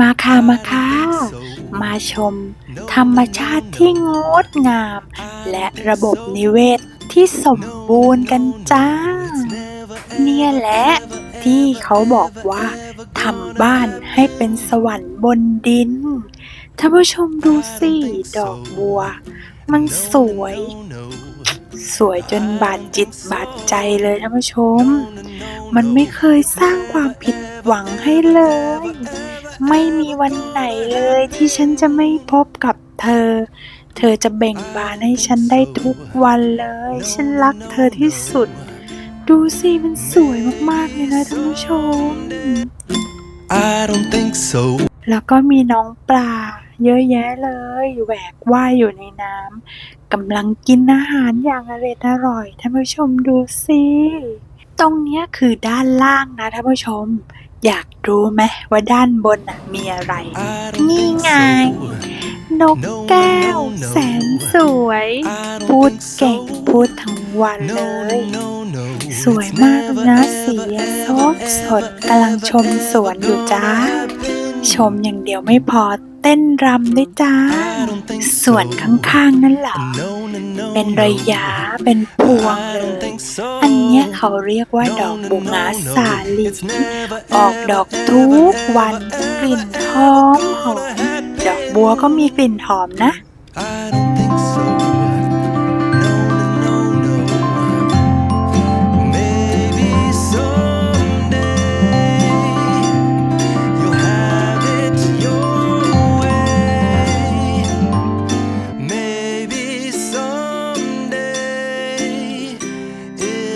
มาค่ะมาค่ะ มาชม ธรรมชาติที่งดงาม และระบบนิเวศที่สมบูรณ์กันจ้า เนี่ยแหละที่เขาบอกว่าทำบ้านให้เป็นสวรรค์บนดิน ท่านผู้ชมดูสิ ดอกบัว มันสวย สวยจนบาดจิตบาดใจเลยท่านผู้ชม มันไม่เคยสร้างความผิดหวังให้เลย ไม่มีวันไหนเลยที่ฉันจะไม่พบกับเธอ เธอจะเบ่งบานให้ฉันได้ทุกวันเลย ฉันรักเธอที่สุด ดูสิมันสวยมากๆเลยนะท่านผู้ชม I don't think so. แล้วก็มีน้องปลา เยอะแยะเลยแหวกว่ายอยู่ในน้ำกำลังกินอาหารอย่างอร่อยอร่อยท่านผู้ชมดูสิ ตรงเนี้ยคือด้านล่างนะท่านผู้ชม อยากรู้ไหมว่าด้านบนน่ะมีอะไร I don't นี่ think ไง so. นกแก้ว แสนสวย I don't พูด think เก่ง so. พูดทั้งวันเล No, ย no, no, สวยมากเลยนะสีสดสดกำลังชมสวนอยู่จ้า ชมอย่างเดียวไม่พอ เต้นรำด้วยจ้า ส่วนข้างๆนั่นหรอ เป็นระยะเป็นพวงเลย อันเนี้ยเขาเรียกว่าดอกบุงาสาลี It's never ออกดอกทุกวันกลิ่นหอมหอมดอกบัวก็มีกลิ่นหอมนะ I